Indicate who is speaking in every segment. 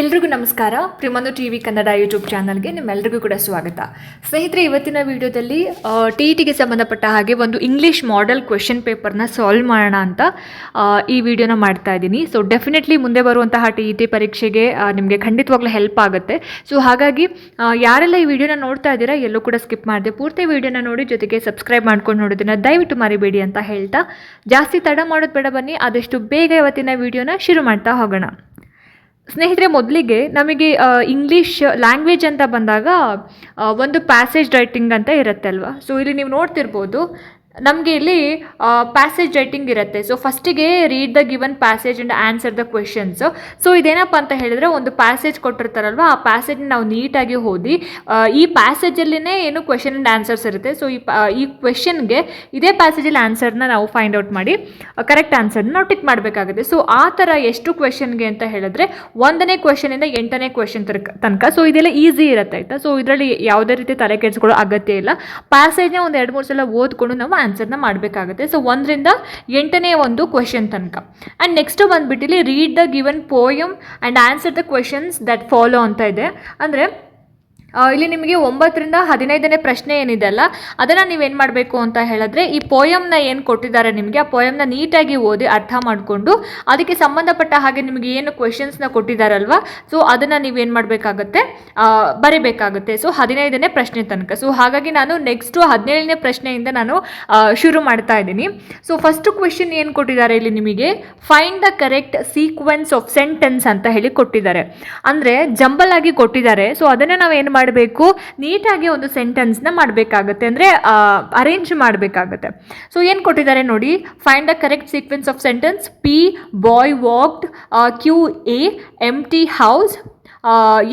Speaker 1: ಎಲ್ರಿಗೂ ನಮಸ್ಕಾರ. ಪ್ರಿಮನು ಟಿ ವಿ ಕನ್ನಡ ಯೂಟ್ಯೂಬ್ ಚಾನಲ್ಗೆ ನಿಮ್ಮೆಲ್ಲರಿಗೂ ಕೂಡ ಸ್ವಾಗತ. ಸ್ನೇಹಿತರೆ, ಇವತ್ತಿನ ವಿಡಿಯೋದಲ್ಲಿ ಟಿ ಟಿಗೆ ಸಂಬಂಧಪಟ್ಟ ಹಾಗೆ ಒಂದು ಇಂಗ್ಲೀಷ್ ಮಾಡೆಲ್ ಕ್ವೆಶನ್ ಪೇಪರ್ನ ಸಾಲ್ವ್ ಮಾಡೋಣ ಅಂತ ಈ ವಿಡಿಯೋನ ಮಾಡ್ತಾ ಇದ್ದೀನಿ. ಸೊ ಡೆಫಿನೆಟ್ಲಿ ಮುಂದೆ ಬರುವಂತಹ ಟಿ ಟಿ ಪರೀಕ್ಷೆಗೆ ನಿಮಗೆ ಖಂಡಿತವಾಗ್ಲೂ ಹೆಲ್ಪ್ ಆಗುತ್ತೆ. ಸೊ ಹಾಗಾಗಿ ಯಾರೆಲ್ಲ ಈ ವಿಡಿಯೋನ ನೋಡ್ತಾ ಇದ್ದೀರಾ, ಎಲ್ಲೂ ಕೂಡ ಸ್ಕಿಪ್ ಮಾಡಿದೆ. ಪೂರ್ತಿ ವಿಡಿಯೋನ ನೋಡಿ, ಜೊತೆಗೆ ಸಬ್ಸ್ಕ್ರೈಬ್ ಮಾಡ್ಕೊಂಡು ನೋಡೋದನ್ನ ದಯವಿಟ್ಟು ಮರಿಬೇಡಿ ಅಂತ ಹೇಳ್ತಾ. ಜಾಸ್ತಿ ತಡ ಮಾಡೋದು ಬೇಡ ಬನ್ನಿ, ಆದಷ್ಟು ಬೇಗ ಇವತ್ತಿನ ವಿಡಿಯೋನ ಶುರು ಮಾಡ್ತಾ ಹೋಗೋಣ. ಸ್ನೇಹಿತರೆ, ಮೊದಲಿಗೆ ನಮಗೆ ಇಂಗ್ಲೀಷ್ ಲ್ಯಾಂಗ್ವೇಜ್ ಅಂತ ಬಂದಾಗ ಒಂದು ಪ್ಯಾಸೇಜ್ ರೈಟಿಂಗ್ ಅಂತ ಇರುತ್ತೆ ಅಲ್ವಾ? ಸೊ ಇಲ್ಲಿ ನೀವು ನೋಡ್ತಿರ್ಬೋದು ನಮಗೆ ಇಲ್ಲಿ ಪ್ಯಾಸೇಜ್ ರೈಟಿಂಗ್ ಇರುತ್ತೆ. ಸೊ ಫಸ್ಟಿಗೆ read the given passage and answer the questions so ಇದೇನಪ್ಪ ಅಂತ ಹೇಳಿದ್ರೆ, ಒಂದು ಪ್ಯಾಸೇಜ್ ಕೊಟ್ಟಿರ್ತಾರಲ್ವ, ಆ ಪ್ಯಾಸೇಜ್ನ ನಾವು ನೀಟಾಗಿ ಓದಿ ಈ ಪ್ಯಾಸೇಜಲ್ಲಿನೇ ಏನು ಕ್ವೆಶನ್ ಆ್ಯಂಡ್ ಆನ್ಸರ್ಸ್ ಇರುತ್ತೆ. ಸೊ ಈ ಈ ಕ್ವೆಶನ್ಗೆ ಇದೇ ಪ್ಯಾಸೇಜಲ್ಲಿ ಆನ್ಸರ್ನ ನಾವು ಫೈಂಡ್ ಔಟ್ ಮಾಡಿ ಕರೆಕ್ಟ್ ಆನ್ಸರ್ನ ನಾವು ಟಿಕ್ ಮಾಡಬೇಕಾಗುತ್ತೆ. ಸೊ ಆ ಥರ ಎಷ್ಟು ಕ್ವೆಶನ್ಗೆ ಅಂತ ಹೇಳಿದ್ರೆ, ಒಂದನೇ ಕ್ವೆಶನಿಂದ ಎಂಟನೇ ಕ್ವೆಶನ್ ತನಕ. ಸೊ ಇದೆಲ್ಲ ಈಸಿ ಇರುತ್ತೆ, ಆಯಿತಾ? ಸೊ ಇದರಲ್ಲಿ ಯಾವುದೇ ರೀತಿ ತಲೆ ಕೆಡಿಸ್ಕೊಳ್ಳೋ ಅಗತ್ಯ ಇಲ್ಲ. ಪ್ಯಾಸೇಜ್ನ ಒಂದು ಎರಡು ಮೂರು ಸಲ ಓದ್ಕೊಂಡು ನಾವು ಆನ್ಸರ್ನ ಮಾಡಬೇಕಾಗುತ್ತೆ. ಸೊ ಒಂದರಿಂದ ಎಂಟನೇ ಒಂದು ಕ್ವೆಶನ್ ತನಕ. And next ಬಂದುಬಿಟ್ಟಿಲ್ಲಿ read the given poem and answer the questions that follow ಅಂತ ಇದೆ. ಅಂದರೆ ಇಲ್ಲಿ ನಿಮಗೆ ಒಂಬತ್ತರಿಂದ ಹದಿನೈದನೇ ಪ್ರಶ್ನೆ ಏನಿದೆ ಅಲ್ಲ, ಅದನ್ನು ನೀವೇನು ಮಾಡಬೇಕು ಅಂತ ಹೇಳಿದ್ರೆ, ಈ ಪೋಯಮ್ನ ಏನು ಕೊಟ್ಟಿದ್ದಾರೆ ನಿಮಗೆ, ಆ ಪೋಯಮ್ನ ನೀಟಾಗಿ ಓದಿ ಅರ್ಥ ಮಾಡಿಕೊಂಡು, ಅದಕ್ಕೆ ಸಂಬಂಧಪಟ್ಟ ಹಾಗೆ ನಿಮಗೆ ಏನು ಕ್ವೆಶನ್ಸ್ನ ಕೊಟ್ಟಿದ್ದಾರಲ್ವಾ ಸೊ ಅದನ್ನು ನೀವೇನು ಮಾಡಬೇಕಾಗತ್ತೆ ಬರೀಬೇಕಾಗುತ್ತೆ. ಸೊ ಹದಿನೈದನೇ ಪ್ರಶ್ನೆ ತನಕ. ಸೊ ಹಾಗಾಗಿ ನಾನು ನೆಕ್ಸ್ಟು ಹದಿನೇಳನೇ ಪ್ರಶ್ನೆಯಿಂದ ನಾನು ಶುರು ಮಾಡ್ತಾ ಇದ್ದೀನಿ. ಸೊ ಫಸ್ಟ್ ಕ್ವೆಶನ್ ಏನು ಕೊಟ್ಟಿದ್ದಾರೆ ಇಲ್ಲಿ ನಿಮಗೆ? Find the correct sequence of sentence ಅಂತ ಹೇಳಿ ಕೊಟ್ಟಿದ್ದಾರೆ. ಅಂದರೆ ಜಂಬಲ್ ಆಗಿ ಕೊಟ್ಟಿದ್ದಾರೆ. ಸೊ ಅದನ್ನು ನಾವು ಏನು ಮಾಡಬೇಕು, ನೀಟಾಗಿ ಒಂದು ಸೆಂಟೆನ್ಸ್ನ ಮಾಡಬೇಕಾಗುತ್ತೆ. ಅಂದರೆ ಅರೇಂಜ್ ಮಾಡಬೇಕಾಗತ್ತೆ. ಸೊ ಏನು ಕೊಟ್ಟಿದ್ದಾರೆ ನೋಡಿ find the correct sequence of sentence P boy walked Q a empty house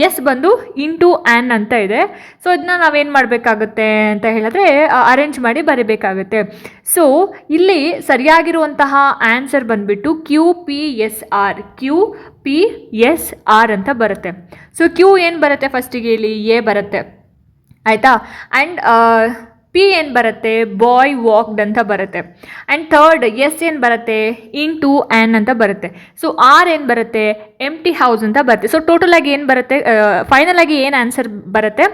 Speaker 1: S ಬಂದು ಇಂಟು ಆ್ಯನ್ ಅಂತ ಇದೆ. ಸೊ ಇದನ್ನ ನಾವೇನು ಮಾಡಬೇಕಾಗುತ್ತೆ ಅಂತ ಹೇಳಿದ್ರೆ ಅರೇಂಜ್ ಮಾಡಿ ಬರೀಬೇಕಾಗುತ್ತೆ. ಸೊ ಇಲ್ಲಿ ಸರಿಯಾಗಿರುವಂತಹ ಆನ್ಸರ್ ಬಂದುಬಿಟ್ಟು Q P S R Q P S R ಅಂತ ಬರುತ್ತೆ. ಸೊ ಕ್ಯೂ ಏನು ಬರುತ್ತೆ ಫಸ್ಟಿಗೆ ಇಲ್ಲಿ? ಎ ಬರುತ್ತೆ. ಆಯಿತಾ? ಆ್ಯಂಡ್ ಪಿ ಏನು ಬರುತ್ತೆ? ಬಾಯ್ ವಾಕ್ಡ್ ಅಂತ ಬರುತ್ತೆ. ಆ್ಯಂಡ್ ಥರ್ಡ್ ಎಸ್ ಏನು ಬರುತ್ತೆ? ಇನ್ ಟು ಆ್ಯನ್ ಅಂತ ಬರುತ್ತೆ. ಸೊ ಆರ್ ಏನು ಬರುತ್ತೆ? ಎಂ ಟಿ ಹೌಸ್ ಅಂತ ಬರುತ್ತೆ. ಸೊ ಟೋಟಲ್ ಆಗಿ ಏನು ಬರುತ್ತೆ? ಫೈನಲ್ ಆಗಿ ಏನು ಆನ್ಸರ್ ಬರುತ್ತೆ?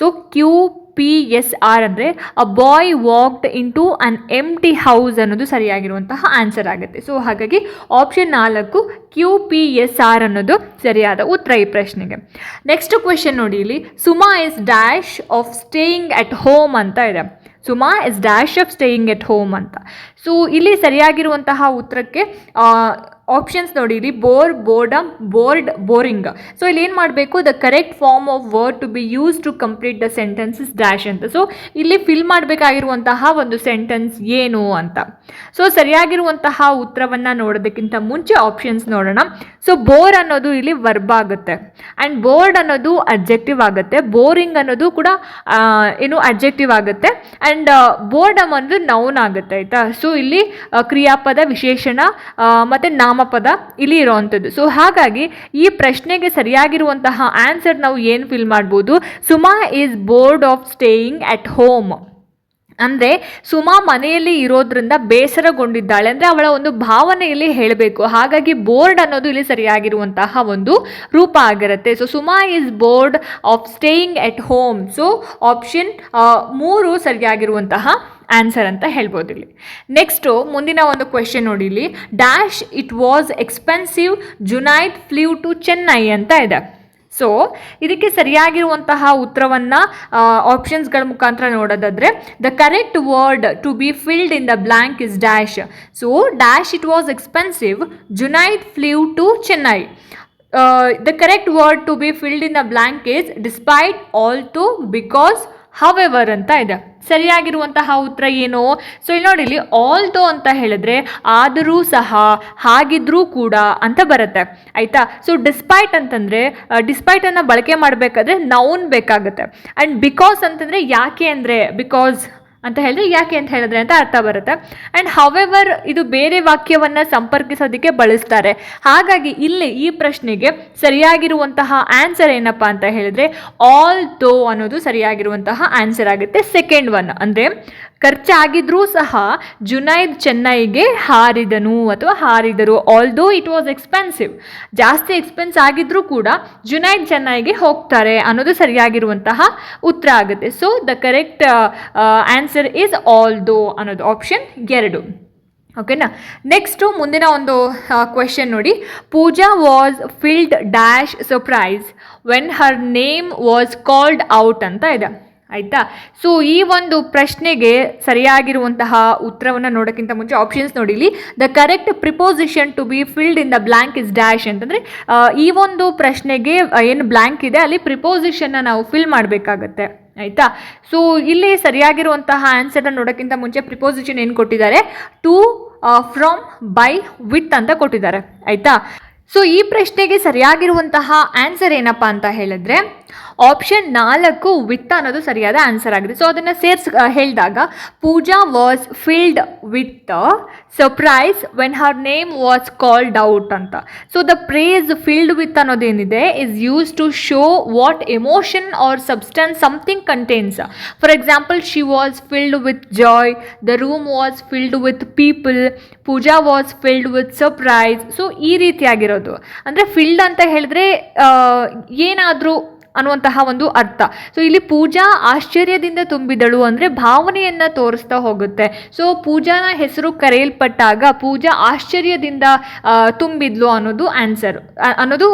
Speaker 1: So Q P S R ಅಂದರೆ a boy walked into an empty house ಅನ್ನೋದು ಸರಿಯಾಗಿರುವಂತಹ ಆನ್ಸರ್ ಆಗುತ್ತೆ. ಸೊ ಹಾಗಾಗಿ ಆಪ್ಷನ್ ನಾಲ್ಕು ಕ್ಯೂ ಪಿ ಎಸ್ ಆರ್ ಅನ್ನೋದು ಸರಿಯಾದ ಉತ್ತರ ಈ ಪ್ರಶ್ನೆಗೆ. ನೆಕ್ಸ್ಟ್ ಕ್ವೆಶನ್ ನೋಡಿ ಇಲ್ಲಿ. Suma is dash of staying at home ಅಂತ ಇದೆ. Suma is dash of staying at home ಅಂತ. ಸೊ ಇಲ್ಲಿ ಸರಿಯಾಗಿರುವಂತಹ ಉತ್ತರಕ್ಕೆ ಆಪ್ಷನ್ಸ್ ನೋಡಿ, ಇಲ್ಲಿ bore boredom bored boring so ಇಲ್ಲಿ ಏನು ಮಾಡಬೇಕು? The correct form of word to be use to complete the sentences dash ಅಂತ. ಸೊ ಇಲ್ಲಿ ಫಿಲ್ ಮಾಡಬೇಕಾಗಿರುವಂತಹ ಒಂದು ಸೆಂಟೆನ್ಸ್ ಏನು ಅಂತ. ಸೊ ಸರಿಯಾಗಿರುವಂತಹ ಉತ್ತರವನ್ನು ನೋಡೋದಕ್ಕಿಂತ ಮುಂಚೆ ಆಪ್ಷನ್ಸ್ ನೋಡೋಣ. ಸೊ ಬೋರ್ ಅನ್ನೋದು ಇಲ್ಲಿ ವರ್ಬ್ ಆಗುತ್ತೆ. ಆ್ಯಂಡ್ ಬೋರ್ಡ್ ಅನ್ನೋದು ಅಬ್ಜೆಕ್ಟಿವ್ ಆಗುತ್ತೆ. ಬೋರಿಂಗ್ ಅನ್ನೋದು ಕೂಡ ಏನು ಅಬ್ಜೆಕ್ಟಿವ್ ಆಗುತ್ತೆ. ಆ್ಯಂಡ್ ಬೋರ್ಡಮ್ ಅನ್ನೋದು ನೌನ್ ಆಗುತ್ತೆ, ಆಯಿತಾ? ಸೊ ಇಲ್ಲಿ ಕ್ರಿಯಾಪದ ವಿಶೇಷಣ ಮತ್ತು ನಾಮಪದ ಇಲ್ಲಿ ಇರೋವಂಥದ್ದು. ಸೊ ಹಾಗಾಗಿ ಈ ಪ್ರಶ್ನೆಗೆ ಸರಿಯಾಗಿರುವಂತಹ ಆನ್ಸರ್ ನಾವು ಏನು ಫಿಲ್ ಮಾಡ್ಬೋದು? Suma is bored of staying at home ಅಂದರೆ ಸುಮಾ ಮನೆಯಲ್ಲಿ ಇರೋದ್ರಿಂದ ಬೇಸರಗೊಂಡಿದ್ದಾಳೆ. ಅಂದರೆ ಅವಳ ಒಂದು ಭಾವನೆಯಲ್ಲಿ ಹೇಳಬೇಕು. ಹಾಗಾಗಿ ಬೋರ್ಡ್ ಅನ್ನೋದು ಇಲ್ಲಿ ಸರಿಯಾಗಿರುವಂತಹ ಒಂದು ರೂಪ ಆಗಿರುತ್ತೆ. So Suma is bored of staying at home so option ಮೂರು ಸರಿಯಾಗಿರುವಂತಹ ಆನ್ಸರ್ ಅಂತ ಹೇಳ್ಬೋದು ಇಲ್ಲಿ. ನೆಕ್ಸ್ಟು ಮುಂದಿನ ಒಂದು ಕ್ವೆಶನ್ ನೋಡಿ ಇಲ್ಲಿ. Dash it was expensive Junaid flew to Chennai ಅಂತ ಇದೆ. ಸೊ ಇದಕ್ಕೆ ಸರಿಯಾಗಿರುವಂತಹ ಉತ್ತರವನ್ನು ಆಪ್ಷನ್ಸ್ಗಳ ಮುಖಾಂತರ ನೋಡೋದಾದರೆ the correct word to be filled in the blank is dash so dash it was expensive Junaid flew to Chennai the correct word to be filled in the blank is despite although because however ಅಂತ ಇದೆ. ಸರಿಯಾಗಿರುವಂತಹ ಉತ್ತರ ಏನು? So ಇಲ್ಲಿ ನೋಡಿ, ಇಲ್ಲಿ all ದೋ ಅಂತ ಹೇಳಿದ್ರೆ ಆದರೂ ಸಹ ಹಾಗಿದ್ರೂ ಕೂಡ ಅಂತ ಬರುತ್ತೆ. ಆಯಿತಾ? ಸೊ ಡಿಸ್ಪೈಟ್ ಅಂತಂದರೆ ಡಿಸ್ಪೈಟನ್ನು ಬಳಕೆ ಮಾಡಬೇಕಾದ್ರೆ ನೌನ್ ಬೇಕಾಗುತ್ತೆ. ಆ್ಯಂಡ್ ಬಿಕಾಸ್ ಅಂತಂದರೆ ಯಾಕೆ ಅಂದರೆ ಬಿಕಾಸ್ ಅಂತ ಹೇಳಿದ್ರೆ ಯಾಕೆ ಅಂತ ಹೇಳಿದ್ರೆ ಅಂತ ಅರ್ಥ ಬರುತ್ತೆ. ಆ್ಯಂಡ್ ಹವೆವರ್ ಇದು ಬೇರೆ ವಾಕ್ಯವನ್ನು ಸಂಪರ್ಕಿಸೋದಕ್ಕೆ ಬಳಸ್ತಾರೆ. ಹಾಗಾಗಿ ಇಲ್ಲಿ ಈ ಪ್ರಶ್ನೆಗೆ ಸರಿಯಾಗಿರುವಂತಹ ಆನ್ಸರ್ ಏನಪ್ಪ ಅಂತ ಹೇಳಿದ್ರೆ ಆಲ್ ದೋ ಅನ್ನೋದು ಸರಿಯಾಗಿರುವಂತಹ ಆನ್ಸರ್ ಆಗುತ್ತೆ ಸೆಕೆಂಡ್ ಒನ್ ಅಂದರೆ ಖರ್ಚಾಗಿದ್ರೂ ಸಹ ಜುನೈದ್ ಚೆನ್ನೈಗೆ ಹಾರಿದನು ಅಥವಾ ಹಾರಿದರು. ಆಲ್ದೋ ಇಟ್ ವಾಸ್ ಎಕ್ಸ್ಪೆನ್ಸಿವ್ ಜಾಸ್ತಿ ಎಕ್ಸ್ಪೆನ್ಸ್ ಆಗಿದ್ರೂ ಕೂಡ ಜುನೈದ್ ಚೆನ್ನೈಗೆ ಹೋಗ್ತಾರೆ ಅನ್ನೋದು ಸರಿಯಾಗಿರುವಂತಹ ಉತ್ತರ ಆಗುತ್ತೆ. So the correct answer is although ಅನ್ನೋದು ಆಪ್ಷನ್ ಎರಡು. ಓಕೆನಾ ನೆಕ್ಸ್ಟು ಮುಂದಿನ ಒಂದು ಕ್ವೆಶನ್ ನೋಡಿ. Pooja was filled dash surprise when her name was called out ಅಂತ ಇದೆ. ಆಯಿತಾ? ಸೊ ಈ ಒಂದು ಪ್ರಶ್ನೆಗೆ ಸರಿಯಾಗಿರುವಂತಹ ಉತ್ತರವನ್ನು ನೋಡೋಕ್ಕಿಂತ ಮುಂಚೆ ಆಪ್ಷನ್ಸ್ ನೋಡಿಲಿ the correct preposition to be filled in the blank is dash ಅಂತಂದರೆ ಈ ಒಂದು ಪ್ರಶ್ನೆಗೆ ಏನು ಬ್ಲ್ಯಾಂಕ್ ಇದೆ, ಅಲ್ಲಿ ಪ್ರಿಪೋಸಿಷನ್ನ ನಾವು ಫಿಲ್ ಮಾಡಬೇಕಾಗತ್ತೆ. ಆಯಿತಾ? ಸೊ ಇಲ್ಲಿ ಸರಿಯಾಗಿರುವಂತಹ ಆನ್ಸರ್ನ ನೋಡೋಕ್ಕಿಂತ ಮುಂಚೆ ಪ್ರಿಪೋಸಿಷನ್ ಏನು ಕೊಟ್ಟಿದ್ದಾರೆ? ಟು ಫ್ರಮ್ ಬೈ ವಿತ್ ಅಂತ ಕೊಟ್ಟಿದ್ದಾರೆ. ಆಯಿತಾ? ಸೊ ಈ ಪ್ರಶ್ನೆಗೆ ಸರಿಯಾಗಿರುವಂತಹ ಆನ್ಸರ್ ಏನಪ್ಪ ಅಂತ ಹೇಳಿದ್ರೆ ಆಪ್ಷನ್ ನಾಲ್ಕು ವಿತ್ ಅನ್ನೋದು ಸರಿಯಾದ ಆನ್ಸರ್ ಆಗಿದೆ. ಸೊ ಅದನ್ನು ಸೇರ್ಸ್ ಹೇಳಿದಾಗ, Pooja was filled with surprise when her name was called out ಅಂತ. So the phrase filled with ಅನ್ನೋದೇನಿದೆ is use to show what emotion or substance something contains for example she was filled with joy the room was filled with people Pooja was filled with surprise so ಈ ರೀತಿಯಾಗಿರೋದು. ಅಂದರೆ filled ಅಂತ ಹೇಳಿದ್ರೆ ಏನಾದರೂ ಅನ್ನುವಂತಹ ಒಂದು ಅರ್ಥ. So ಇಲ್ಲಿ ಪೂಜಾ ಆಶ್ಚರ್ಯದಿಂದ ತುಂಬಿದಳು ಅಂದರೆ ಭಾವನೆಯನ್ನು ತೋರಿಸ್ತಾ ಹೋಗುತ್ತೆ. ಸೊ ಪೂಜಾನ ಹೆಸರು ಕರೆಯಲ್ಪಟ್ಟಾಗ ಪೂಜಾ ಆಶ್ಚರ್ಯದಿಂದ ತುಂಬಿದ್ಲು ಅನ್ನೋದು ಆನ್ಸರ್ ಅನ್ನೋದು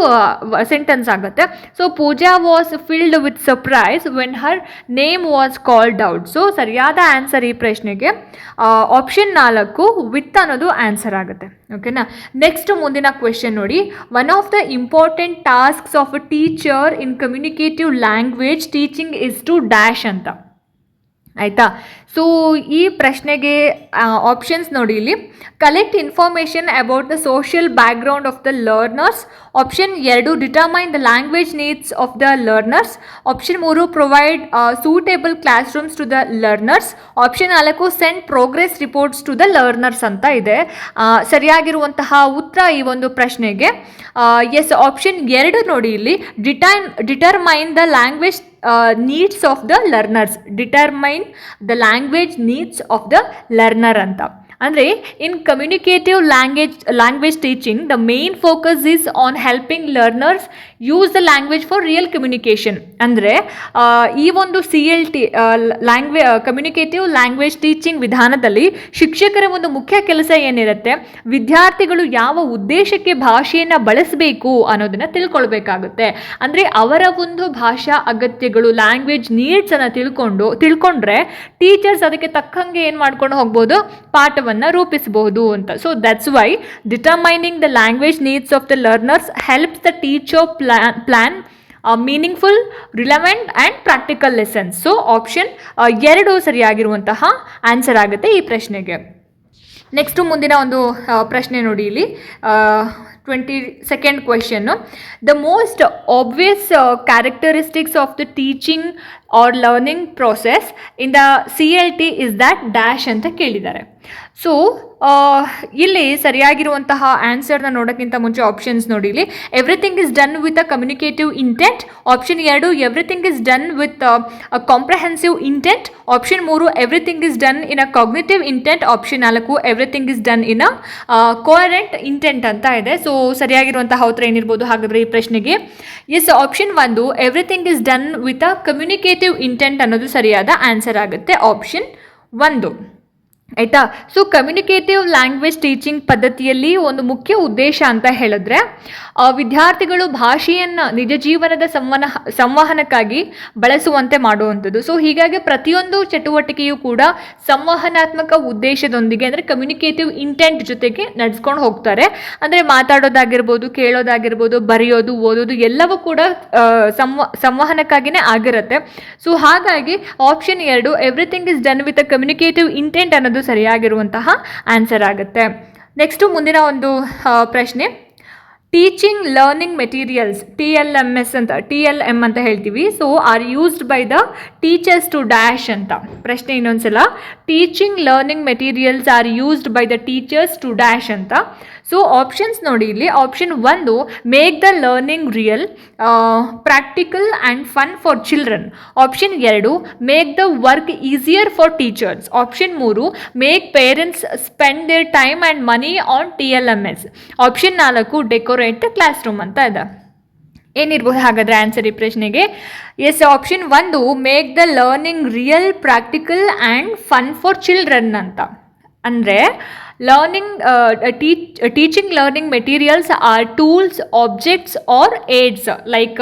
Speaker 1: ಸೆಂಟೆನ್ಸ್ ಆಗುತ್ತೆ. So Pooja was filled with surprise when her name was called out so ಸರಿಯಾದ ಆನ್ಸರ್ ಈ ಪ್ರಶ್ನೆಗೆ. ಆಪ್ಷನ್ ನಾಲ್ಕು ವಿತ್ ಅನ್ನೋದು ಆನ್ಸರ್ ಆಗುತ್ತೆ. ಓಕೆನಾ ನೆಕ್ಸ್ಟ್ ಮುಂದಿನ ಕ್ವೆಶನ್ ನೋಡಿ one of the important tasks of a teacher in communicative language teaching is to dash ಅಂತ ಆಯಿತಾ ಸೊ ಈ ಪ್ರಶ್ನೆಗೆ ಆಪ್ಷನ್ಸ್ ನೋಡಿ ಇಲ್ಲಿ. Collect information about the social background of the learners option ಎರಡು determine the language needs of the learners option ಮೂರು provide suitable class rooms to the learners option ನಾಲ್ಕು send progress reports to the learners ಅಂತ ಇದೆ. ಸರಿಯಾಗಿರುವಂತಹ ಉತ್ತರ ಈ ಒಂದು ಪ್ರಶ್ನೆಗೆ. Yes option ಎರಡು ನೋಡಿ ಇಲ್ಲಿ. Detain determine the language needs of the learners determine the language needs of the learner ಅಂತ ಅಂದರೆ in communicative language language teaching the main focus is on helping learners use the language for real communication ಅಂದರೆ ಈ ಒಂದು C L T language communicative language teaching ವಿಧಾನದಲ್ಲಿ ಶಿಕ್ಷಕರ ಒಂದು ಮುಖ್ಯ ಕೆಲಸ ಏನಿರುತ್ತೆ? ವಿದ್ಯಾರ್ಥಿಗಳು ಯಾವ ಉದ್ದೇಶಕ್ಕೆ ಭಾಷೆಯನ್ನು ಬಳಸಬೇಕು ಅನ್ನೋದನ್ನು ತಿಳ್ಕೊಳ್ಬೇಕಾಗುತ್ತೆ. ಅಂದರೆ ಅವರ ಒಂದು ಭಾಷಾ ಅಗತ್ಯಗಳು ಲ್ಯಾಂಗ್ವೇಜ್ ನೀಡ್ಸನ್ನು ತಿಳ್ಕೊಂಡು, ತಿಳ್ಕೊಂಡ್ರೆ ಟೀಚರ್ಸ್ ಅದಕ್ಕೆ ತಕ್ಕಂಗೆ ಏನು ಮಾಡ್ಕೊಂಡು ಹೋಗ್ಬೋದು? ಪಾಠವನ್ನು ರೂಪಿಸಬಹುದು ಅಂತ. So that's why determining the language needs of the learners helps the teacher plan plan meaningful relevant and practical lessons so option ಎರಡು ಸರಿಯಾಗಿರುವಂತಹ ಆನ್ಸರ್ ಆಗುತ್ತೆ ಈ ಪ್ರಶ್ನೆಗೆ. ನೆಕ್ಸ್ಟು ಮುಂದಿನ ಒಂದು ಪ್ರಶ್ನೆ ನೋಡಿ ಇಲ್ಲಿ. Twenty second question the most obvious characteristics of the teaching or learning process in the C L T is that dash ಅಂತ ಕೇಳಿದ್ದಾರೆ. ಸೊ ಇಲ್ಲಿ ಸರಿಯಾಗಿರುವಂತಹ ಆನ್ಸರ್ನ ನೋಡೋಕ್ಕಿಂತ ಮುಂಚೆ ಆಪ್ಷನ್ಸ್ ನೋಡಿ ಇಲ್ಲಿ. Everything is done with a communicative intent option ಎರಡು everything is done with a comprehensive intent option ಮೂರು everything is done in a cognitive intent option ನಾಲ್ಕು everything is done in a coherent intent ಅಂತ ಇದೆ. So ಸರಿಯಾಗಿರುವಂತಹ ಉತ್ತರ ಏನಿರ್ಬೋದು ಹಾಗಾದರೆ ಈ ಪ್ರಶ್ನೆಗೆ? ಎಸ್ ಆಪ್ಷನ್ ಒಂದು everything is done with a communicative intent ಅನ್ನೋದು ಸರಿಯಾದ ಆನ್ಸರ್ ಆಗುತ್ತೆ. ಆಪ್ಷನ್ ಒಂದು. ಆಯಿತಾ? ಸೊ ಕಮ್ಯುನಿಕೇಟಿವ್ ಲ್ಯಾಂಗ್ವೇಜ್ ಟೀಚಿಂಗ್ ಪದ್ಧತಿಯಲ್ಲಿ ಒಂದು ಮುಖ್ಯ ಉದ್ದೇಶ ಅಂತ ಹೇಳಿದ್ರೆ ವಿದ್ಯಾರ್ಥಿಗಳು ಭಾಷೆಯನ್ನು ನಿಜ ಜೀವನದ ಸಂವನ, ಸಂವಹನಕ್ಕಾಗಿ ಬಳಸುವಂತೆ ಮಾಡುವಂಥದ್ದು. ಸೊ ಹೀಗಾಗಿ ಪ್ರತಿಯೊಂದು ಚಟುವಟಿಕೆಯೂ ಕೂಡ ಸಂವಹನಾತ್ಮಕ ಉದ್ದೇಶದೊಂದಿಗೆ, ಅಂದರೆ ಕಮ್ಯುನಿಕೇಟಿವ್ ಇಂಟೆಂಟ್ ಜೊತೆಗೆ ನಡೆಸ್ಕೊಂಡು ಹೋಗ್ತಾರೆ. ಅಂದರೆ ಮಾತಾಡೋದಾಗಿರ್ಬೋದು, ಕೇಳೋದಾಗಿರ್ಬೋದು, ಬರೆಯೋದು, ಓದೋದು ಎಲ್ಲವೂ ಕೂಡ ಸಂವ ಸಂವಹನಕ್ಕಾಗಿಯೇ ಆಗಿರುತ್ತೆ. ಸೊ ಹಾಗಾಗಿ ಆಪ್ಷನ್ ಎರಡು everything is done with a communicative intent ಅನ್ನೋದು ಸರಿಯಾಗಿರುವಂತಹ ಆನ್ಸರ್ ಆಗುತ್ತೆ. ನೆಕ್ಸ್ಟು ಮುಂದಿನ ಒಂದು ಪ್ರಶ್ನೆ. Teaching learning materials T L M S ಅಂತ ಟಿ ಎಲ್ ಎಂ ಅಂತ ಹೇಳ್ತೀವಿ. So are used by the teachers to dash ಅಂತ. ಪ್ರಶ್ನೆ ಇನ್ನೊಂದ್ಸಲ. Teaching learning materials are used by the teachers to dash ಅಂತ. ಸೊ ಆಪ್ಷನ್ಸ್ ನೋಡಿ ಇಲ್ಲಿ. ಆಪ್ಷನ್ ಒಂದು make the learning real practical and fun for children option ಎರಡು make the work easier for teachers option ಮೂರು make parents spend their time and money on T L M S option ನಾಲ್ಕು decorate class room ಅಂತ ಇದೆ. ಏನಿರ್ಬೋದು? ಹಾಗಾದರೆ answer ಈ ಪ್ರಶ್ನೆಗೆ. Yes option ಒಂದು make the learning real practical and fun for children ಅಂತ. ಅಂದರೆ learning teach teaching learning materials are tools objects or aids like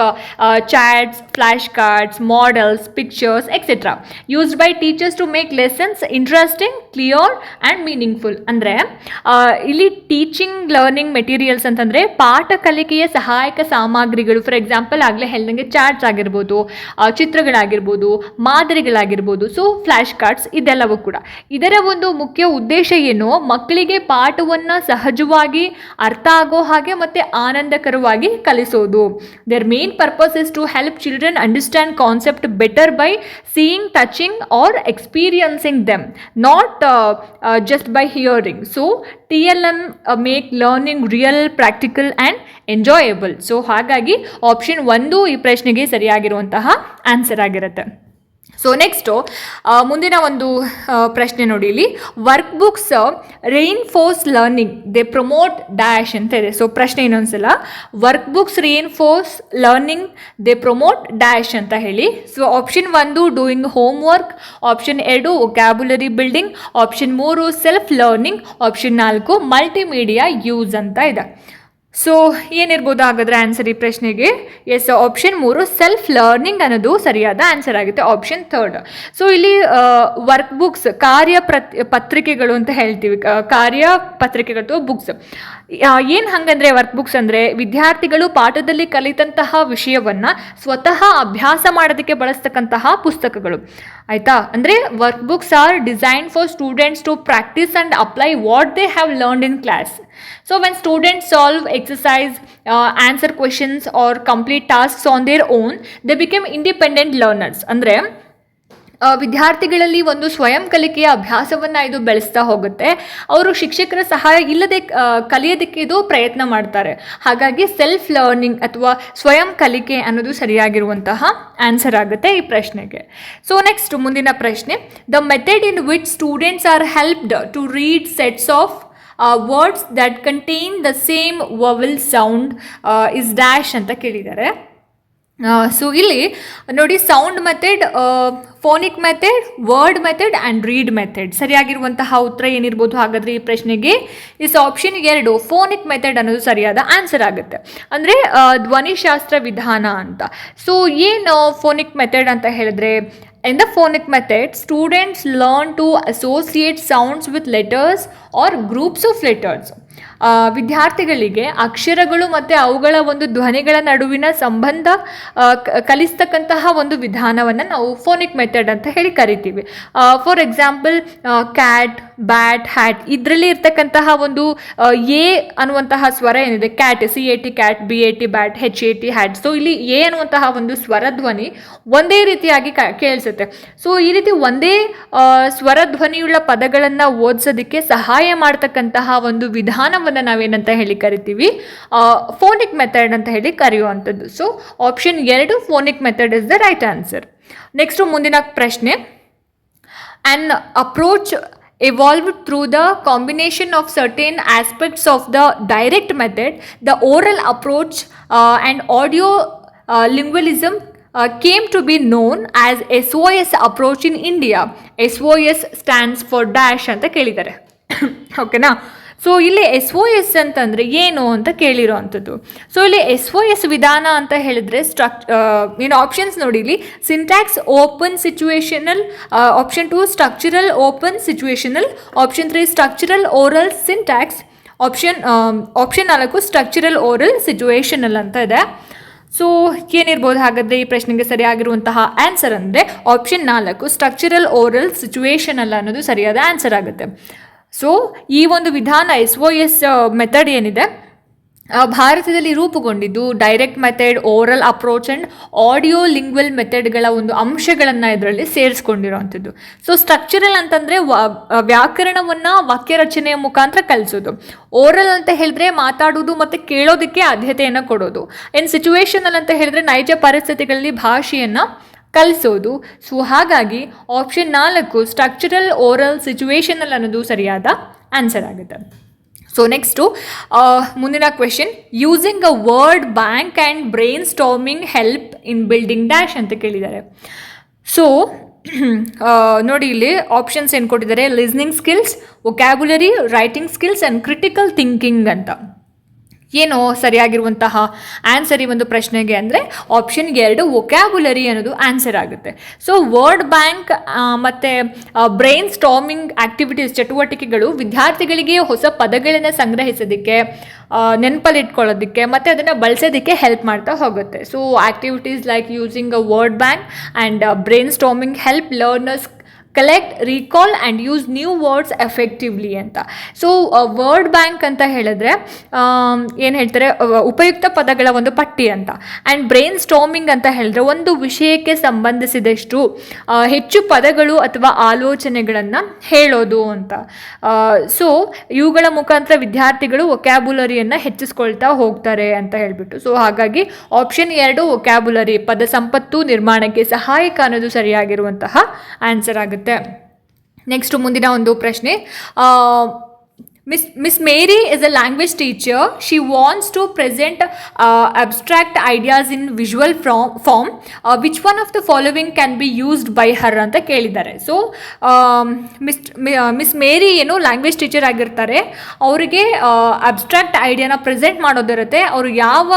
Speaker 1: charts flash cards models pictures etcetera used by teachers to make lessons interesting clear and meaningful ಅಂದರೆ ಇಲ್ಲಿ teaching learning materials ಅಂತಂದರೆ ಪಾಠ ಕಲಿಕೆಯ ಸಹಾಯಕ ಸಾಮಗ್ರಿಗಳು. For example ಆಗಲೇ ಹೇಳ್ದಂಗೆ charts ಆಗಿರ್ಬೋದು ಚಿತ್ರಗಳಾಗಿರ್ಬೋದು, ಮಾದರಿಗಳಾಗಿರ್ಬೋದು. ಸೊ ಫ್ಲ್ಯಾಶ್ ಕಾರ್ಡ್ಸ್ ಇದೆಲ್ಲವೂ ಕೂಡ. ಇದರ ಒಂದು ಮುಖ್ಯ ಉದ್ದೇಶ ಏನು? ಮಕ್ಕಳಿಗೆ ಪಾಠವನ್ನು ಸಹಜವಾಗಿ ಅರ್ಥ ಆಗೋ ಹಾಗೆ ಮತ್ತು ಆನಂದಕರವಾಗಿ ಕಲಿಸೋದು. Their main purpose is to help children understand concept better by seeing touching or experiencing them not just by hearing so T L M make learning real practical and enjoyable so ಹಾಗಾಗಿ option ಒಂದು ಈ ಪ್ರಶ್ನೆಗೆ ಸರಿಯಾಗಿರುವಂತಹ answer ಆಗಿರುತ್ತೆ. So next ಮುಂದಿನ ಒಂದು ಪ್ರಶ್ನೆ ನೋಡಿ ಇಲ್ಲಿ. Work books reinforce learning they promote dash ಅಂತ ಇದೆ. ಸೊ ಪ್ರಶ್ನೆ ಇನ್ನೊಂದ್ಸಲ. Work books reinforce learning they promote dash ಅಂತ ಹೇಳಿ. ಸೊ ಆಪ್ಷನ್ ಒಂದು ಡೂಯಿಂಗ್ ಹೋಮ್ ವರ್ಕ್ ಆಪ್ಷನ್ ಎರಡು ಕ್ಯಾಬುಲರಿ ಬಿಲ್ಡಿಂಗ್ ಆಪ್ಷನ್ ಮೂರು ಸೆಲ್ಫ್ ಲರ್ನಿಂಗ್ ಆಪ್ಷನ್ ನಾಲ್ಕು ಮಲ್ಟಿಮೀಡಿಯಾ ಯೂಸ್ ಅಂತ ಇದೆ. ಸೊ ಏನಿರ್ಬೋದು ಹಾಗಾದ್ರೆ ಆನ್ಸರ್ ಈ ಪ್ರಶ್ನೆಗೆ? ಎಸ್ ಆಪ್ಷನ್ ಮೂರು ಸೆಲ್ಫ್ ಲರ್ನಿಂಗ್ ಅನ್ನೋದು ಸರಿಯಾದ ಆನ್ಸರ್ ಆಗುತ್ತೆ. ಆಪ್ಷನ್ ಥರ್ಡ್ ಸೊ ಇಲ್ಲಿ ವರ್ಕ್ ಬುಕ್ಸ್ ಕಾರ್ಯ ಪತ್ರಿಕೆಗಳು ಅಂತ ಹೇಳ್ತೀವಿ. ಕಾರ್ಯ ಪತ್ರಿಕೆಗಳು ಬುಕ್ಸ್ ಏನು ಹಂಗಂದ್ರೆ ವರ್ಕ್ ಬುಕ್ಸ್ ಅಂದರೆ ವಿದ್ಯಾರ್ಥಿಗಳು ಪಾಠದಲ್ಲಿ ಕಲಿತಂತಹ ವಿಷಯವನ್ನು ಸ್ವತಃ ಅಭ್ಯಾಸ ಮಾಡೋದಕ್ಕೆ ಬಳಸ್ತಕ್ಕಂತಹ ಪುಸ್ತಕಗಳು. ಆಯಿತಾ? ಅಂದರೆ work books are design for students to practice and apply what they have learned in class so when students solve exercise answer questions or complete tasks on their own they become independent learners ಅಂದರೆ ಆ, ವಿದ್ಯಾರ್ಥಿಗಳಲ್ಲಿ ಒಂದು ಸ್ವಯಂ ಕಲಿಕೆಯ ಅಭ್ಯಾಸವನ್ನು ಇದು ಬೆಳೆಸ್ತಾ ಹೋಗುತ್ತೆ. ಅವರು ಶಿಕ್ಷಕರ ಸಹಾಯ ಇಲ್ಲದೆ ಕಲಿಯೋದಕ್ಕೆ ಇದು ಪ್ರಯತ್ನ ಮಾಡ್ತಾರೆ. ಹಾಗಾಗಿ ಸೆಲ್ಫ್ ಲರ್ನಿಂಗ್ ಅಥವಾ ಸ್ವಯಂ ಕಲಿಕೆ ಅನ್ನೋದು ಸರಿಯಾಗಿರುವಂತಹ ಆನ್ಸರ್ ಆಗುತ್ತೆ ಈ ಪ್ರಶ್ನೆಗೆ. ಸೊ ನೆಕ್ಸ್ಟ್ ಮುಂದಿನ ಪ್ರಶ್ನೆ. The method in which students are helped to read sets of words that contain the same vowel sound is dash ಅಂತ ಕೇಳಿದ್ದಾರೆ. ಸೊ ಇಲ್ಲಿ ನೋಡಿ sound method phonic method word method and read method ಸರಿಯಾಗಿರುವಂತಹ ಉತ್ತರ ಏನಿರ್ಬೋದು ಹಾಗಾದರೆ ಈ ಪ್ರಶ್ನೆಗೆ? ಇಸ್ ಆಪ್ಷನ್ ಎರಡು. ಫೋನಿಕ್ ಮೆಥಡ್ ಅನ್ನೋದು ಸರಿಯಾದ ಆನ್ಸರ್ ಆಗುತ್ತೆ. ಅಂದರೆ ಧ್ವನಿಶಾಸ್ತ್ರ ವಿಧಾನ ಅಂತ. ಸೊ ಏನು ಫೋನಿಕ್ ಮೆಥಡ್ ಅಂತ ಹೇಳಿದ್ರೆ in the phonic method students learn to associate sounds with letters or groups of letters ವಿದ್ಯಾರ್ಥಿಗಳಿಗೆ ಅಕ್ಷರಗಳು ಮತ್ತು ಅವುಗಳ ಒಂದು ಧ್ವನಿಗಳ ನಡುವಿನ ಸಂಬಂಧ ಕಲಿಸ್ತಕ್ಕಂತಹ ಒಂದು ವಿಧಾನವನ್ನು ನಾವು ಫೋನಿಕ್ ಮೆಥಡ್ ಅಂತ ಹೇಳಿ ಕರಿತೀವಿ. For example cat bat hat ಇದರಲ್ಲಿ ಇರ್ತಕ್ಕಂತಹ ಒಂದು ಎ ಅನ್ನುವಂತಹ ಸ್ವರ ಏನಿದೆ? Cat C A T cat B A T bat H A T hat so ಇಲ್ಲಿ ಎ ಅನ್ನುವಂತಹ ಒಂದು ಸ್ವರ ಧ್ವನಿ ಒಂದೇ ರೀತಿಯಾಗಿ ಕೇಳಿಸುತ್ತೆ. ಸೊ ಈ ರೀತಿ ಒಂದೇ ಸ್ವರ ಧ್ವನಿಯುಳ್ಳ ಪದಗಳನ್ನು ಓದಿಸೋದಕ್ಕೆ ಸಹಾಯ ಮಾಡ್ತಕ್ಕಂತಹ ಒಂದು ವಿಧಾನವನ್ನು ವಿಧಾನವನ್ನು ನಾವೇನಂತ ಹೇಳಿ ಕರಿತೀವಿ ಫೋನಿಕ್ ಮೆಥಡ್ ಅಂತ ಹೇಳಿ ಕರೆಯುವಂಥದ್ದು. ಸೊ ಆಪ್ಷನ್ ಎರಡು phonic method is the right answer next ಮುಂದಿನ ಪ್ರಶ್ನೆ an approach evolve through the combination of certain aspects of the direct method the oral approach and audio lingualism came came to be known as SOS approach in India. SOS stands for S stands for dash ಅಂತ ಕೇಳಿದ್ದಾರೆ. ಓಕೆನಾ so ಇಲ್ಲಿ S O S ಅಂತಂದರೆ ಏನು ಅಂತ ಕೇಳಿರೋ ಅಂಥದ್ದು so ಇಲ್ಲಿ S O S ವಿಧಾನ ಅಂತ ಹೇಳಿದ್ರೆ ಸ್ಟ್ರಕ್ ಏನು ಆಪ್ಷನ್ಸ್ ನೋಡಿ ಇಲ್ಲಿ. Syntax open situational option two structural open situational option three structural oral syntax option option ನಾಲ್ಕು ಸ್ಟ್ರಕ್ಚರಲ್ ಓರಲ್ ಸಿಚುವೇಶನಲ್ ಅಂತ ಇದೆ. ಸೊ ಏನಿರ್ಬೋದು ಹಾಗಾದರೆ ಈ ಪ್ರಶ್ನೆಗೆ ಸರಿಯಾಗಿರುವಂತಹ ಆನ್ಸರ್ ಅಂದರೆ ಆಪ್ಷನ್ ನಾಲ್ಕು ಸ್ಟ್ರಕ್ಚರಲ್ ಓರಲ್ ಸಿಚುವೇಶನಲ್ ಅನ್ನೋದು ಸರಿಯಾದ ಆನ್ಸರ್ ಆಗುತ್ತೆ. ಸೊ ಈ ಒಂದು ವಿಧಾನ ಎಸ್ ಒ ಎಸ್ ಮೆಥಡ್ ಏನಿದೆ? ಭಾರತದಲ್ಲಿ ರೂಪುಗೊಂಡಿದ್ದು direct method oral approach and audio lingual ಮೆಥಡ್ಗಳ ಒಂದು ಅಂಶಗಳನ್ನು ಇದರಲ್ಲಿ ಸೇರಿಸ್ಕೊಂಡಿರೋವಂಥದ್ದು ಸೊ ಸ್ಟ್ರಕ್ಚರಲ್ ಅಂತಂದರೆ ವ್ಯಾಕರಣವನ್ನು ವಾಕ್ಯ ರಚನೆಯ ಮುಖಾಂತರ ಕಲಿಸೋದು. ಓರಲ್ ಅಂತ ಹೇಳಿದ್ರೆ ಮಾತಾಡೋದು ಮತ್ತು ಕೇಳೋದಕ್ಕೆ ಆದ್ಯತೆಯನ್ನು ಕೊಡೋದು. ಇನ್ ಸಿಚುವೇಶನಲ್ ಅಂತ ಹೇಳಿದ್ರೆ ನೈಜ ಪರಿಸ್ಥಿತಿಗಳಲ್ಲಿ ಭಾಷೆಯನ್ನು ಕಲಿಸೋದು. ಸೊ ಹಾಗಾಗಿ ಆಪ್ಷನ್ ನಾಲ್ಕು ಸ್ಟ್ರಕ್ಚರಲ್ ಓರಲ್ ಸಿಚುವೇಶನಲ್ ಅನ್ನೋದು ಸರಿಯಾದ ಆನ್ಸರ್ ಆಗುತ್ತೆ. ಸೊ ನೆಕ್ಸ್ಟು ಮುಂದಿನ question using a word bank and brainstorming help in building dash ಅಂತ ಕೇಳಿದ್ದಾರೆ. ಸೊ ನೋಡಿ ಇಲ್ಲಿ ಆಪ್ಷನ್ಸ್ ಏನು ಕೊಟ್ಟಿದ್ದಾರೆ? Listening skills vocabulary writing skills and critical thinking ಅಂತ. ಏನು ಸರಿಯಾಗಿರುವಂತಹ ಆನ್ಸರ್ ಈ ಒಂದು ಪ್ರಶ್ನೆಗೆ ಅಂದರೆ ಆಪ್ಷನ್ ಎರಡು ವೊಕ್ಯಾಬುಲರಿ ಅನ್ನೋದು ಆನ್ಸರ್ ಆಗುತ್ತೆ. ಸೊ ವರ್ಡ್ ಬ್ಯಾಂಕ್ ಮತ್ತು ಬ್ರೈನ್ ಸ್ಟಾಮಿಂಗ್ ಆಕ್ಟಿವಿಟೀಸ್ ಚಟುವಟಿಕೆಗಳು ವಿದ್ಯಾರ್ಥಿಗಳಿಗೆ ಹೊಸ ಪದಗಳನ್ನು ಸಂಗ್ರಹಿಸೋದಕ್ಕೆ ನೆನಪಲ್ಲಿಟ್ಕೊಳ್ಳೋದಕ್ಕೆ, ಮತ್ತು ಅದನ್ನು ಬಳಸೋದಕ್ಕೆ ಹೆಲ್ಪ್ ಮಾಡ್ತಾ ಹೋಗುತ್ತೆ. So activities like using a word bank and brain storming help learners collect recall and use new words effectively ಅಂತ. ಸೊ ವರ್ಡ್ ಬ್ಯಾಂಕ್ ಅಂತ ಹೇಳಿದ್ರೆ ಏನು ಹೇಳ್ತಾರೆ ಉಪಯುಕ್ತ ಪದಗಳ ಒಂದು ಪಟ್ಟಿ ಅಂತ. ಆ್ಯಂಡ್ ಬ್ರೈನ್ ಸ್ಟಾಮಿಂಗ್ ಅಂತ ಹೇಳಿದ್ರೆ, ಒಂದು ವಿಷಯಕ್ಕೆ ಸಂಬಂಧಿಸಿದಷ್ಟು ಹೆಚ್ಚು ಪದಗಳು ಅಥವಾ ಆಲೋಚನೆಗಳನ್ನು ಹೇಳೋದು ಅಂತ. ಸೊ ಇವುಗಳ ಮುಖಾಂತರ ವಿದ್ಯಾರ್ಥಿಗಳು ಒಕ್ಯಾಬುಲರಿಯನ್ನು ಹೆಚ್ಚಿಸ್ಕೊಳ್ತಾ ಹೋಗ್ತಾರೆ ಅಂತ ಹೇಳ್ಬಿಟ್ಟು. ಸೊ ಹಾಗಾಗಿ ಆಪ್ಷನ್ ಎರಡು ಒಕ್ಯಾಬುಲರಿ ಪದ ಸಂಪತ್ತು ನಿರ್ಮಾಣಕ್ಕೆ ಸಹಾಯಕ ಅನ್ನೋದು ಸರಿಯಾಗಿರುವಂತಹ ಆನ್ಸರ್ ಆಗುತ್ತೆ. ನೆಕ್ಸ್ಟ್ ಮುಂದಿನ ಒಂದು ಪ್ರಶ್ನೆ Miss Miss Mary is a language teacher she wants to present abstract ideas in visual from form which one of the following can be used by her ಅಂತ ಕೇಳಿದ್ದಾರೆ. ಸೊ ಮಿಸ್ ಮಿಸ್ ಮೇರಿ ಏನು language teacher ಆಗಿರ್ತಾರೆ. ಅವರಿಗೆ abstract ಐಡಿಯಾನ present ಮಾಡೋದಿರುತ್ತೆ. ಅವರು ಯಾವ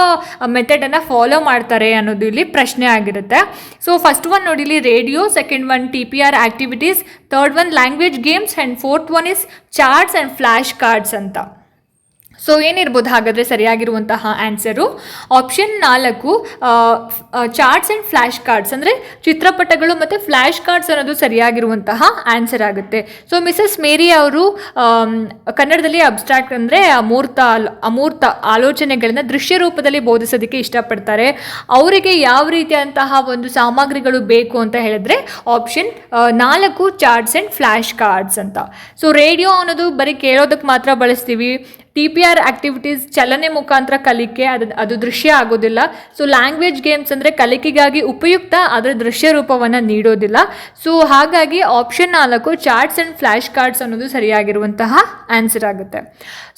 Speaker 1: ಮೆಥಡನ್ನು follow ಮಾಡ್ತಾರೆ ಅನ್ನೋದು ಇಲ್ಲಿ ಪ್ರಶ್ನೆ ಆಗಿರುತ್ತೆ. ಸೊ ಫಸ್ಟ್ ಒನ್ ನೋಡಿ ಇಲ್ಲಿ radio second one T P R activities third one language games and fourth one is charts and flash cards ಅಂತ ಸೊ ಏನಿರ್ಬೋದು? ಹಾಗಾದರೆ ಸರಿಯಾಗಿರುವಂತಹ ಆನ್ಸರು ಆಪ್ಷನ್ ನಾಲ್ಕು ಚಾರ್ಟ್ಸ್ ಆ್ಯಂಡ್ ಫ್ಲ್ಯಾಶ್ ಕಾರ್ಡ್ಸ್ ಅಂದರೆ ಚಿತ್ರಪಟಗಳು ಮತ್ತು ಫ್ಲ್ಯಾಶ್ ಕಾರ್ಡ್ಸ್ ಅನ್ನೋದು ಸರಿಯಾಗಿರುವಂತಹ ಆನ್ಸರ್ ಆಗುತ್ತೆ. ಸೊ ಮಿಸಸ್ ಮೇರಿ ಅವರು ಕನ್ನಡದಲ್ಲಿ ಅಬ್ಸ್ಟ್ರಾಕ್ಟ್ ಅಂದರೆ ಅಮೂರ್ತ ಅಮೂರ್ತ ಆಲೋಚನೆಗಳನ್ನು ದೃಶ್ಯ ರೂಪದಲ್ಲಿ ಬೋಧಿಸೋದಕ್ಕೆ ಇಷ್ಟಪಡ್ತಾರೆ. ಅವರಿಗೆ ಯಾವ ರೀತಿಯಂತಹ ಒಂದು ಸಾಮಗ್ರಿಗಳು ಬೇಕು ಅಂತ ಹೇಳಿದ್ರೆ ಆಪ್ಷನ್ ನಾಲ್ಕು ಚಾರ್ಟ್ಸ್ ಆ್ಯಂಡ್ ಫ್ಲ್ಯಾಶ್ ಕಾರ್ಡ್ಸ್ ಅಂತ. ಸೊ ರೇಡಿಯೋ ಅನ್ನೋದು ಬರೀ ಕೇಳೋದಕ್ಕೆ ಮಾತ್ರ ಬಳಸ್ತೀವಿ. ಟಿ ಪಿ ಆರ್ ಆಕ್ಟಿವಿಟೀಸ್ ಚಲನೆ ಮುಖಾಂತರ ಕಲಿಕೆ ಅದು ಅದು ದೃಶ್ಯ ಆಗೋದಿಲ್ಲ. ಸೊ ಲ್ಯಾಂಗ್ವೇಜ್ ಗೇಮ್ಸ್ ಅಂದರೆ ಕಲಿಕೆಗಾಗಿ ಉಪಯುಕ್ತ ಅದರ ದೃಶ್ಯ ರೂಪವನ್ನು ನೀಡೋದಿಲ್ಲ. ಸೊ ಹಾಗಾಗಿ ಆಪ್ಷನ್ ನಾಲ್ಕು ಚಾರ್ಟ್ಸ್ ಆ್ಯಂಡ್ ಫ್ಲ್ಯಾಶ್ ಕಾರ್ಡ್ಸ್ ಅನ್ನೋದು ಸರಿಯಾಗಿರುವಂತಹ ಆನ್ಸರ್ ಆಗುತ್ತೆ.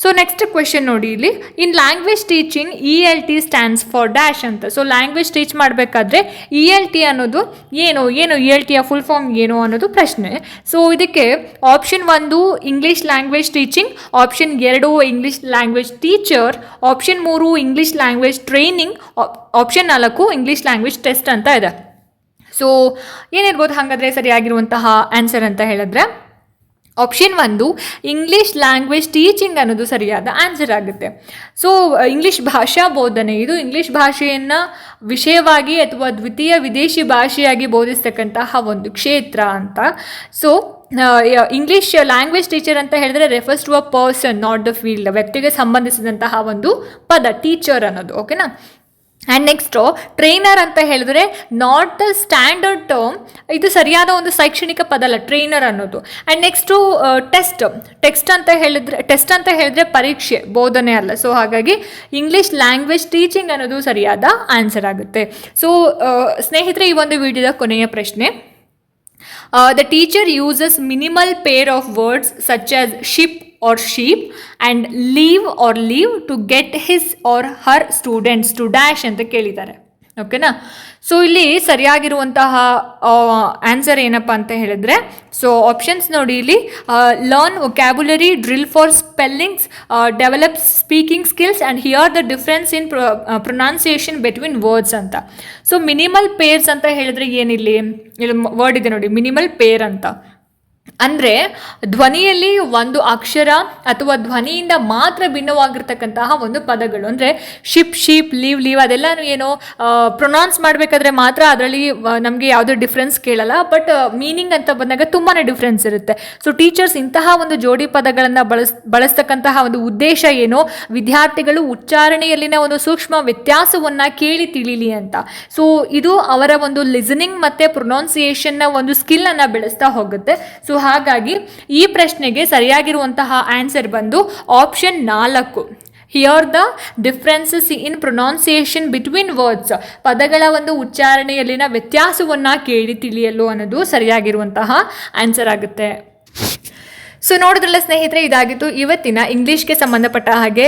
Speaker 1: ಸೊ ನೆಕ್ಸ್ಟ್ ಕ್ವೆಶನ್ ನೋಡಿ ಇಲ್ಲಿ. In language teaching E L T stands for dash ಅಂತ. ಸೊ ಲ್ಯಾಂಗ್ವೇಜ್ ಟೀಚ್ ಮಾಡಬೇಕಾದ್ರೆ ಇ ಎಲ್ ಟಿ ಅನ್ನೋದು ಏನು ಏನು ಇ ಎಲ್ ಟಿಯ ಫುಲ್ ಫಾರ್ಮ್ ಏನು ಅನ್ನೋದು ಪ್ರಶ್ನೆ. ಸೊ ಇದಕ್ಕೆ ಆಪ್ಷನ್ ಒಂದು ಇಂಗ್ಲೀಷ್ ಲ್ಯಾಂಗ್ವೇಜ್ ಟೀಚಿಂಗ್ ಆಪ್ಷನ್ ಎರಡು ಇಂಗ್ಲೀಷ್ ಲ್ಯಾಂಗ್ವೇಜ್ ಟೀಚರ್ ಆಪ್ಷನ್ ಮೂರು ಇಂಗ್ಲೀಷ್ ಲ್ಯಾಂಗ್ವೇಜ್ ಟ್ರೈನಿಂಗ್ ಆಪ್ಷನ್ ನಾಲ್ಕು ಇಂಗ್ಲೀಷ್ ಲ್ಯಾಂಗ್ವೇಜ್ ಟೆಸ್ಟ್ ಅಂತ ಇದೆ. ಸೊ ಏನಿರ್ಬೋದು ಹಾಗಾದರೆ ಸರಿಯಾಗಿರುವಂತಹ ಆನ್ಸರ್ ಅಂತ ಹೇಳಿದ್ರೆ ಆಪ್ಷನ್ ಒಂದು ಇಂಗ್ಲೀಷ್ ಲ್ಯಾಂಗ್ವೇಜ್ ಟೀಚಿಂಗ್ ಅನ್ನೋದು ಸರಿಯಾದ ಆನ್ಸರ್ ಆಗುತ್ತೆ. ಸೊ ಇಂಗ್ಲೀಷ್ ಭಾಷಾ ಬೋಧನೆ, ಇದು ಇಂಗ್ಲೀಷ್ ಭಾಷೆಯನ್ನು ವಿಷಯವಾಗಿ ಅಥವಾ ದ್ವಿತೀಯ ವಿದೇಶಿ ಭಾಷೆಯಾಗಿ ಬೋಧಿಸ್ತಕ್ಕಂತಹ ಒಂದು ಕ್ಷೇತ್ರ ಅಂತ. ಸೊ ಇಂಗ್ಲೀಷ್ ಲ್ಯಾಂಗ್ವೇಜ್ ಟೀಚರ್ ಅಂತ ಹೇಳಿದ್ರೆ refers to a person not the field ವ್ಯಕ್ತಿಗೆ ಸಂಬಂಧಿಸಿದಂತಹ ಒಂದು ಪದ ಟೀಚರ್ ಅನ್ನೋದು ಓಕೆನಾ ಆ್ಯಂಡ್ ನೆಕ್ಸ್ಟು ಟ್ರೈನರ್ ಅಂತ ಹೇಳಿದ್ರೆ ನಾಟ್ ದ ಸ್ಟ್ಯಾಂಡರ್ಡ್ ಟರ್ಮ್ ಇದು ಸರಿಯಾದ ಒಂದು ಶೈಕ್ಷಣಿಕ ಪದ ಅಲ್ಲ ಟ್ರೈನರ್ ಅನ್ನೋದು ಆ್ಯಂಡ್ ನೆಕ್ಸ್ಟು ಟೆಸ್ಟ್ ಟೆಕ್ಸ್ಟ್ ಅಂತ ಹೇಳಿದ್ರೆ ಟೆಸ್ಟ್ ಅಂತ ಹೇಳಿದ್ರೆ ಪರೀಕ್ಷೆ, ಬೋಧನೆ ಅಲ್ಲ. ಸೊ ಹಾಗಾಗಿ ಇಂಗ್ಲೀಷ್ ಲ್ಯಾಂಗ್ವೇಜ್ ಟೀಚಿಂಗ್ ಅನ್ನೋದು ಸರಿಯಾದ ಆನ್ಸರ್ ಆಗುತ್ತೆ. ಸೊ ಸ್ನೇಹಿತರೆ, ಈ ಒಂದು ವಿಡಿಯೋದ ಕೊನೆಯ ಪ್ರಶ್ನೆ. Uh, the teacher uses minimal pair of words such as ship or sheep and leave or leave to get his or her students to dash ಅಂತ ಕೇಳಿದ್ದಾರೆ ಓಕೆನಾ ಸೊ ಇಲ್ಲಿ ಸರಿಯಾಗಿರುವಂತಹ ಆನ್ಸರ್ ಏನಪ್ಪ ಅಂತ ಹೇಳಿದ್ರೆ ಸೊ ಆಪ್ಷನ್ಸ್ ನೋಡಿ ಇಲ್ಲಿ learn vocabulary drill for spellings develop speaking skills and hear the difference in pronunciation between words ಅಂತ. ಸೊ ಮಿನಿಮಲ್ ಪೇರ್ಸ್ ಅಂತ ಹೇಳಿದ್ರೆ ಏನಿಲ್ಲಿ? ಇಲ್ಲಿ ವರ್ಡ್ ಇದೆ ನೋಡಿ ಮಿನಿಮಲ್ ಪೇರ್ ಅಂತ. ಅಂದರೆ ಧ್ವನಿಯಲ್ಲಿ ಒಂದು ಅಕ್ಷರ ಅಥವಾ ಧ್ವನಿಯಿಂದ ಮಾತ್ರ ಭಿನ್ನವಾಗಿರ್ತಕ್ಕಂತಹ ಒಂದು ಪದಗಳು. ಅಂದರೆ ಶಿಪ್, ಶೀಪ್, ಲೀವ್ ಲೀವ್ ಅದೆಲ್ಲ ಏನೋ ಪ್ರೊನೌನ್ಸ್ ಮಾಡಬೇಕಾದ್ರೆ ಮಾತ್ರ ಅದರಲ್ಲಿ ನಮಗೆ ಯಾವುದೇ ಡಿಫ್ರೆನ್ಸ್ ಕೇಳಲ್ಲ. ಬಟ್ ಮೀನಿಂಗ್ ಅಂತ ಬಂದಾಗ ತುಂಬಾ ಡಿಫ್ರೆನ್ಸ್ ಇರುತ್ತೆ. ಸೊ ಟೀಚರ್ಸ್ ಇಂತಹ ಒಂದು ಜೋಡಿ ಪದಗಳನ್ನು ಬಳಸ್, ಬಳಸ್ತಕ್ಕಂತಹ ಒಂದು ಉದ್ದೇಶ ಏನು? ವಿದ್ಯಾರ್ಥಿಗಳು ಉಚ್ಚಾರಣೆಯಲ್ಲಿನ ಒಂದು ಸೂಕ್ಷ್ಮ ವ್ಯತ್ಯಾಸವನ್ನು ಕೇಳಿ ತಿಳಿಲಿ ಅಂತ. ಸೊ ಇದು ಅವರ ಒಂದು ಲಿಸನಿಂಗ್ ಮತ್ತು ಪ್ರೊನೌನ್ಸಿಯೇಷನ್ನ ಒಂದು ಸ್ಕಿಲ್ಲನ್ನು ಬೆಳೆಸ್ತಾ ಹೋಗುತ್ತೆ. ಸೊ ಹಾಗಾಗಿ ಈ ಪ್ರಶ್ನೆಗೆ ಸರಿಯಾಗಿರುವಂತಹ ಆನ್ಸರ್ ಬಂದು ಆಪ್ಷನ್ ನಾಲ್ಕು. Hear the differences in pronunciation between words ಪದಗಳ ಒಂದು ಉಚ್ಚಾರಣೆಯಲ್ಲಿನ ವ್ಯತ್ಯಾಸವನ್ನು ಕೇಳಿ ತಿಳಿಯಲು ಅನ್ನೋದು ಸರಿಯಾಗಿರುವಂತಹ ಆನ್ಸರ್ ಆಗುತ್ತೆ. ಸೊ ನೋಡಿದ್ರಲ್ಲ ಸ್ನೇಹಿತರೆ ಇದಾಗಿತ್ತು ಇವತ್ತಿನ ಇಂಗ್ಲೀಷ್ಗೆ ಸಂಬಂಧಪಟ್ಟ ಹಾಗೆ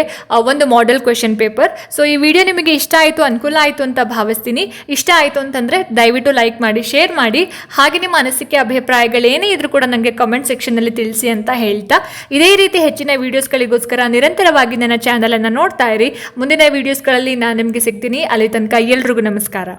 Speaker 1: ಒಂದು ಮಾಡೆಲ್ ಕ್ವೆಶನ್ ಪೇಪರ್ ಸೊ ಈ ವಿಡಿಯೋ ನಿಮಗೆ ಇಷ್ಟ ಆಯಿತು, ಅನುಕೂಲ ಆಯಿತು ಅಂತ ಭಾವಿಸ್ತೀನಿ. ಇಷ್ಟ ಆಯಿತು ಅಂತಂದರೆ ದಯವಿಟ್ಟು ಲೈಕ್ ಮಾಡಿ ಶೇರ್ ಮಾಡಿ. ಹಾಗೆ ನಿಮ್ಮ ಅನಿಸಿಕೆ, ಅಭಿಪ್ರಾಯಗಳೇನೇ ಇದ್ರೂ ಕೂಡ ನನಗೆ ಕಮೆಂಟ್ ಸೆಕ್ಷನ್ನಲ್ಲಿ ತಿಳಿಸಿ ಅಂತ ಹೇಳ್ತಾ. ಇದೇ ರೀತಿ ಹೆಚ್ಚಿನ ವೀಡಿಯೋಸ್ಗಳಿಗೋಸ್ಕರ ನಿರಂತರವಾಗಿ ನನ್ನ ಚಾನಲನ್ನು ನೋಡ್ತಾ ಇರಿ. ಮುಂದಿನ ವೀಡಿಯೋಸ್ಗಳಲ್ಲಿ ನಾನು ನಿಮಗೆ ಸಿಗ್ತೀನಿ. ಅಲ್ಲಿ ತನಕ ಎಲ್ರಿಗೂ ನಮಸ್ಕಾರ.